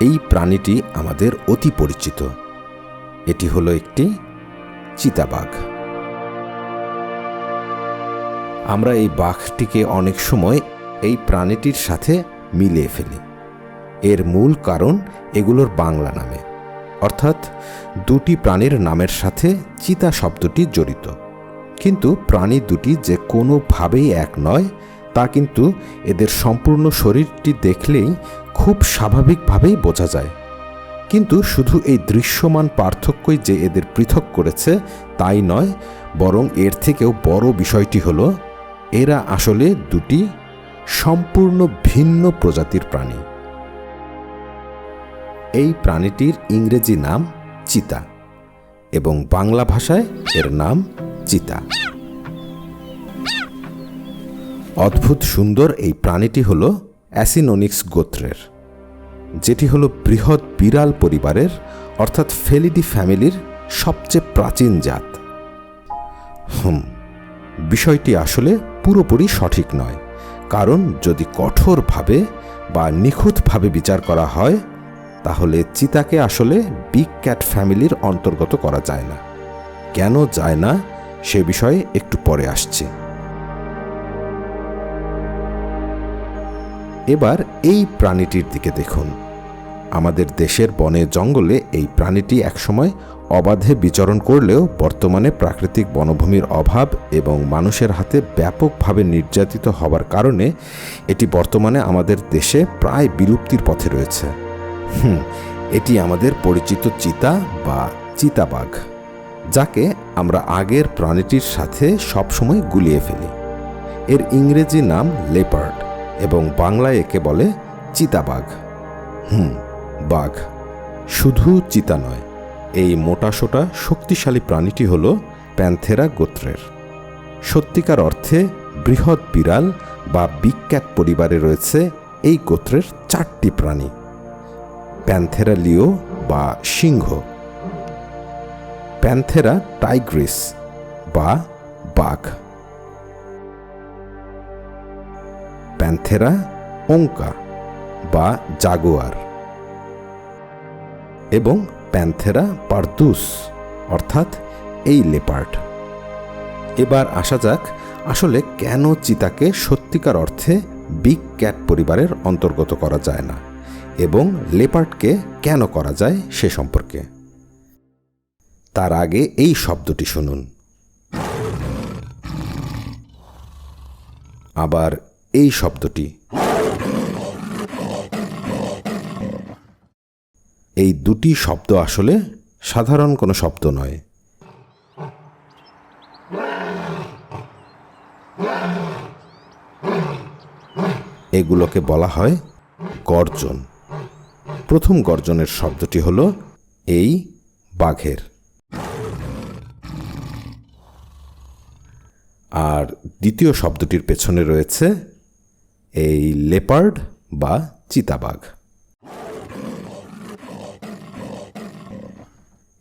এই প্রাণীটি আমাদের অতি পরিচিত। এটি হলো একটি চিতাবাঘ। আমরা এই বাঘটিকে অনেক সময় এই প্রাণীটির সাথে মিলিয়ে ফেলি। এর মূল কারণ এগুলোর বাংলা নামে। অর্থাৎ দুটি প্রাণীর নামের সাথে চিতা শব্দটি জড়িত। কিন্তু প্রাণী দুটি যে কোনোভাবেই এক নয়, তা কিন্তু এদের সম্পূর্ণ শরীরটি দেখলেই খুব স্বাভাবিকভাবেই বোঝা যায়। কিন্তু শুধু এই দৃশ্যমান পার্থক্যই যে এদের পৃথক করেছে তাই নয়, বরং এর থেকেও বড় বিষয়টি হলো, এরা আসলে দুটি সম্পূর্ণ ভিন্ন প্রজাতির প্রাণী। এই প্রাণীটির ইংরেজি নাম চিতা এবং বাংলা ভাষায় এর নাম চিতা। অদ্ভুত সুন্দর এই প্রাণীটি হল অ্যাসিনোনিক্স গোত্রের, যেটি হল বৃহৎ বিড়াল পরিবারের, অর্থাৎ ফেলিডি ফ্যামিলির সবচেয়ে প্রাচীন জাত। হুম, বিষয়টি আসলে পুরোপুরি সঠিক নয়, কারণ যদি কঠোরভাবে বা নিখুঁতভাবে বিচার করা হয়, তাহলে চিতাকে আসলে বিগ ক্যাট ফ্যামিলির অন্তর্গত করা যায় না। কেন যায় না, সে বিষয়ে একটু পরে আসছি। এবার এই প্রাণীটির দিকে দেখুন। আমাদের দেশের বনে জঙ্গলে এই প্রাণীটি একসময় অবাধে বিচরণ করলেও বর্তমানে প্রাকৃতিক বনভূমির অভাব এবং মানুষের হাতে ব্যাপকভাবে নির্যাতিত হবার কারণে এটি বর্তমানে আমাদের দেশে প্রায় বিলুপ্তির পথে রয়েছে। হুম, এটি আমাদের পরিচিত চিতা বা চিতাবাঘ, যাকে আমরা আগের প্রাণীটির সাথে সবসময় গুলিয়ে ফেলি। এর ইংরেজি নাম লেপার্ড। এবং বাংলায় একে বলে চিতাবাঘ। হুম, বাঘ। শুধু চিতা নয়, এই মোটাসোটা শক্তিশালী প্রাণীটি হল প্যান্থেরা গোত্রের। সত্যিকার অর্থে বৃহৎ বিড়াল বা বিক্যাট পরিবারে রয়েছে এই গোত্রের চারটি প্রাণী, প্যান্থেরা লিও বা সিংহ। প্যান্থেরা টাইগ্রিস বা বাঘ। প্যান্থেরা ওঙ্কা বা জাগুয়ার এবং প্যান্থেরা পারদুস, অর্থাৎ এই লেপার্ড। এবার আসা যাক আসলে কেন চিতাকে সত্যিকার অর্থে বিগ ক্যাট পরিবারের অন্তর্গত করা যায় না এবং লেপার্ডকে কেন করা যায় সে সম্পর্কে। তার আগে এই শব্দটি শুনুন। আবার এই শব্দটি। এই দুটি শব্দ আসলে সাধারণ কোনো শব্দ নয়। এগুলোকে বলা হয় গর্জন। প্রথম গর্জনের শব্দটি হল এই বাঘের। আর দ্বিতীয় শব্দটির পেছনে রয়েছে এই লেপার্ড বা চিতাবাঘ।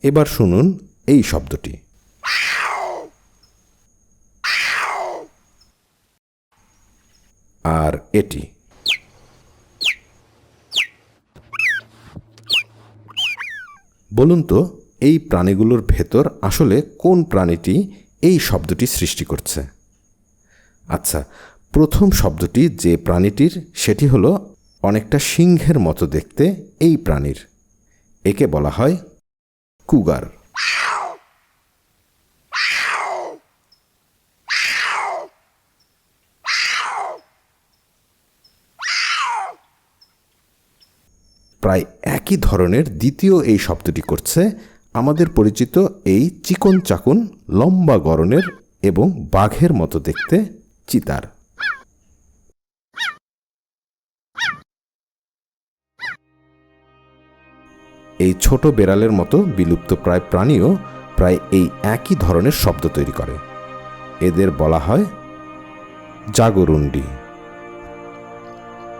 এবার শুনুন এই শব্দটি। আর এটি। বলুন তো, এই প্রাণীগুলোর ভেতর আসলে কোন প্রাণীটি এই শব্দটি সৃষ্টি করছে? আচ্ছা প্রথম শব্দটি যে প্রাণীটির, সেটি হলো অনেকটা সিংহের মতো দেখতে এই প্রাণীর। একে বলা হয় কুগার। প্রায় একই ধরনের দ্বিতীয় এই শব্দটি করছে আমাদের পরিচিত এই চিকন চাকুন লম্বা গরনের এবং বাঘের মতো দেখতে চিতার। এই ছোট বেড়ালের মতো বিলুপ্ত প্রায় প্রাণীও প্রায় এই একই ধরনের শব্দ তৈরি করে। এদের বলা হয় জাগরুন্ডি।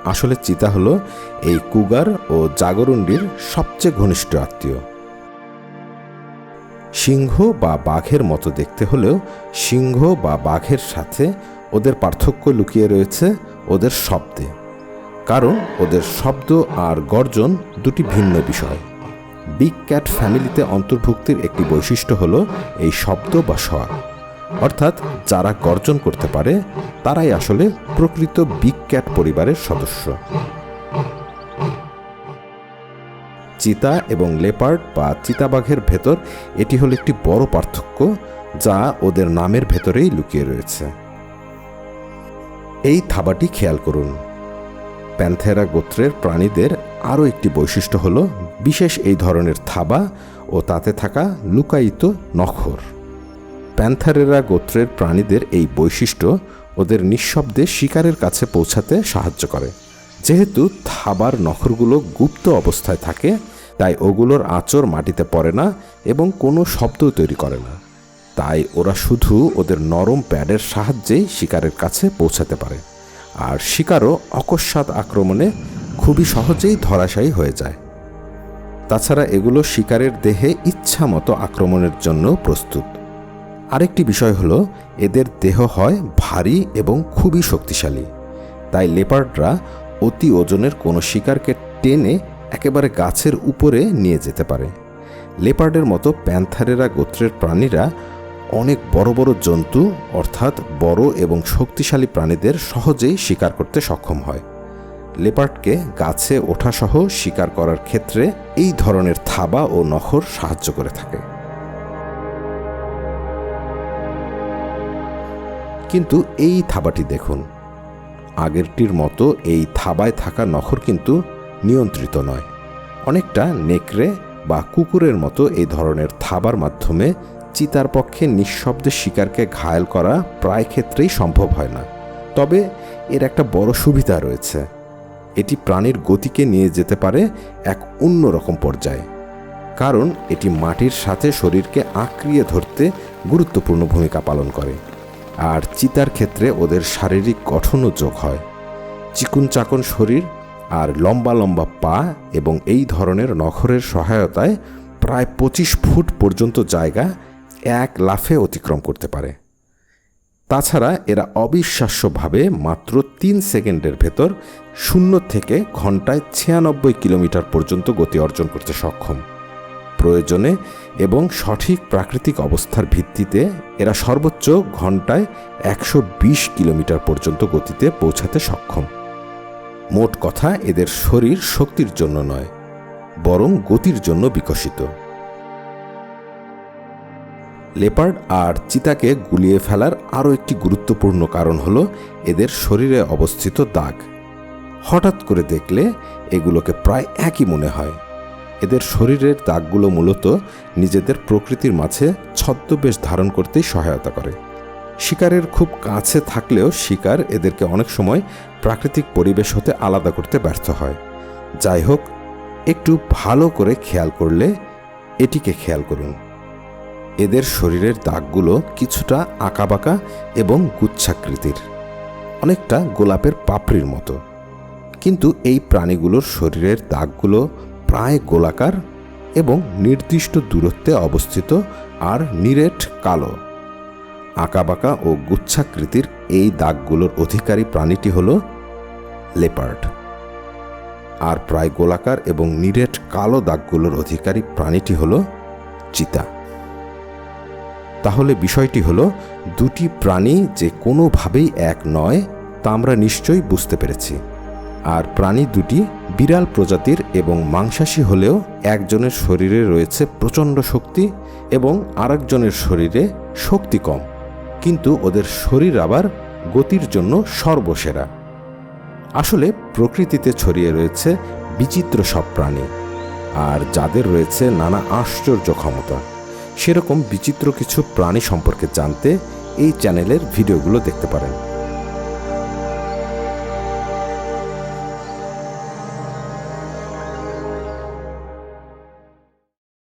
আসলে চিতা হলো এই কুগার ও জাগরুন্ডির সবচেয়ে ঘনিষ্ঠ আত্মীয়। সিংহ বা বাঘের মতো দেখতে হলেও সিংহ বা বাঘের সাথে ওদের পার্থক্য লুকিয়ে রয়েছে ওদের শব্দে। কারণ ওদের শব্দ আর গর্জন দুটি ভিন্ন বিষয়। বিগ ক্যাট ফ্যামিলিতে অন্তর্ভুক্তির একটি বৈশিষ্ট্য হলো এই শব্দ বা স্বর। অর্থাৎ যারা গর্জন করতে পারে, তারাই আসলে প্রকৃত বিগ ক্যাট পরিবারের সদস্য। চিতা এবং লেপার্ড বা চিতাবাঘের ভেতর এটি হলো একটি বড় পার্থক্য যা ওদের নামের ভেতরেই লুকিয়ে রয়েছে। এই থাবাটি খেয়াল করুন। প্যান্থেরা গোত্রের প্রাণীদের আরও একটি বৈশিষ্ট্য হল বিশেষ এই ধরনের থাবা ও তাতে থাকা লুকায়িত নখর। প্যান্থারেরা গোত্রের প্রাণীদের এই বৈশিষ্ট্য ওদের নিঃশব্দে শিকারের কাছে পৌঁছাতে সাহায্য করে। যেহেতু থাবার নখরগুলো গুপ্ত অবস্থায় থাকে, তাই ওগুলোর আঁচড় মাটিতে পড়ে না এবং কোনো শব্দ তৈরি করে না। তাই ওরা শুধু ওদের নরম প্যাডের সাহায্যেই শিকারের কাছে পৌঁছাতে পারে। আর শিকারও অকস্মাৎ আক্রমণে খুবই সহজেই ধরাশায়ী হয়ে যায়। তাছাড়া এগুলো শিকারের দেহে ইচ্ছা মতো আক্রমণের জন্য প্রস্তুত। আরেকটি বিষয় হলো, এদের দেহ হয় ভারী এবং খুবই শক্তিশালী। তাই লেপার্ডরা অতি ওজনের কোনো শিকারকে টেনে একেবারে গাছের উপরে নিয়ে যেতে পারে। লেপার্ডের মতো প্যান্থারেরা গোত্রের প্রাণীরা অনেক বড় বড় জন্তু, অর্থাৎ বড় এবং শক্তিশালী প্রাণীদের সহজেই শিকার করতে সক্ষম হয়। লেপার্ডকে গাছে ওঠাসহ শিকার করার ক্ষেত্রে এই ধরনের থাবা ও নখর সাহায্য করে থাকে। কিন্তু এই থাবাটি দেখুন। আগেরটির মতো এই থাবায় থাকা নখর কিন্তু নিয়ন্ত্রিত নয়। অনেকটা নেকড়ে বা কুকুরের মতো এই ধরনের থাবার মাধ্যমে চিতার পক্ষে নিঃশব্দে শিকারকে ঘায়েল করা প্রায় ক্ষেত্রেই সম্ভব হয় না। তবে এর একটা বড় সুবিধা রয়েছে। এটি প্রাণীর গতিকে নিয়ে যেতে পারে এক অন্যরকম পর্যায়ে। কারণ এটি মাটির সাথে শরীরকে আঁকড়িয়ে ধরতে গুরুত্বপূর্ণ ভূমিকা পালন করে। আর চিতার ক্ষেত্রে ওদের শারীরিক গঠনও যোগ হয়। চিকুন চাকন শরীর আর লম্বা লম্বা পা এবং এই ধরনের নখরের সহায়তায় প্রায় পঁচিশ ফুট পর্যন্ত জায়গা এক লাফে অতিক্রম করতে পারে। তাছাড়া এরা অবিশ্বাস্যভাবে মাত্র তিন সেকেন্ডের ভেতর শূন্য থেকে ঘন্টায় ছিয়ানব্বই কিলোমিটার পর্যন্ত গতি অর্জন করতে সক্ষম। প্রয়োজনে এবং সঠিক প্রাকৃতিক অবস্থার ভিত্তিতে এরা সর্বোচ্চ ঘন্টায় একশো বিশ কিলোমিটার পর্যন্ত গতিতে পৌঁছাতে সক্ষম। মোট কথা এদের শরীর শক্তির জন্য নয়, বরং গতির জন্য বিকশিত। লেপার্ড আর চিতাকে গুলিয়ে ফেলার আরও একটি গুরুত্বপূর্ণ কারণ হল এদের শরীরে অবস্থিত দাগ। হঠাৎ করে দেখলে এগুলোকে প্রায় একই মনে হয়। এদের শরীরের দাগগুলো মূলত নিজেদের প্রকৃতির মাঝে ছদ্মবেশ ধারণ করতেই সহায়তা করে। শিকারের খুব কাছে থাকলেও শিকার এদেরকে অনেক সময় প্রাকৃতিক পরিবেশ হতে আলাদা করতে ব্যর্থ হয়। যাই হোক, একটু ভালো করে খেয়াল করলে এটিকে খেয়াল করুন। এদের শরীরের দাগগুলো কিছুটা আঁকাবাঁকা এবং গুচ্ছাকৃতির, অনেকটা গোলাপের পাপড়ির মতো। কিন্তু এই প্রাণীগুলোর শরীরের দাগগুলো প্রায় গোলাকার এবং নির্দিষ্ট দূরত্বে অবস্থিত আর নিরেট কালো। আঁকাবাঁকা ও গুচ্ছাকৃতির এই দাগগুলোর অধিকারী প্রাণীটি হল লেপার্ড। আর প্রায় গোলাকার এবং নিরেট কালো দাগগুলোর অধিকারী প্রাণীটি হল চিতা। তাহলে বিষয়টি হলো, দুটি প্রাণী যে কোনোভাবেই এক নয়, তা আমরা নিশ্চয়ই বুঝতে পেরেছি। আর প্রাণী দুটি বিড়াল প্রজাতির এবং মাংসাশী হলেও একজনের শরীরে রয়েছে প্রচণ্ড শক্তি এবং আরেকজনের শরীরে শক্তি কম। কিন্তু ওদের শরীর আবার গতির জন্য সর্বসেরা। আসলে প্রকৃতিতে ছড়িয়ে রয়েছে বিচিত্র সব প্রাণী, আর যাদের রয়েছে নানা আশ্চর্য ক্ষমতা। সেরকম বিচিত্র কিছু প্রাণী সম্পর্কে জানতে এই চ্যানেলের ভিডিওগুলো দেখতে পারেন।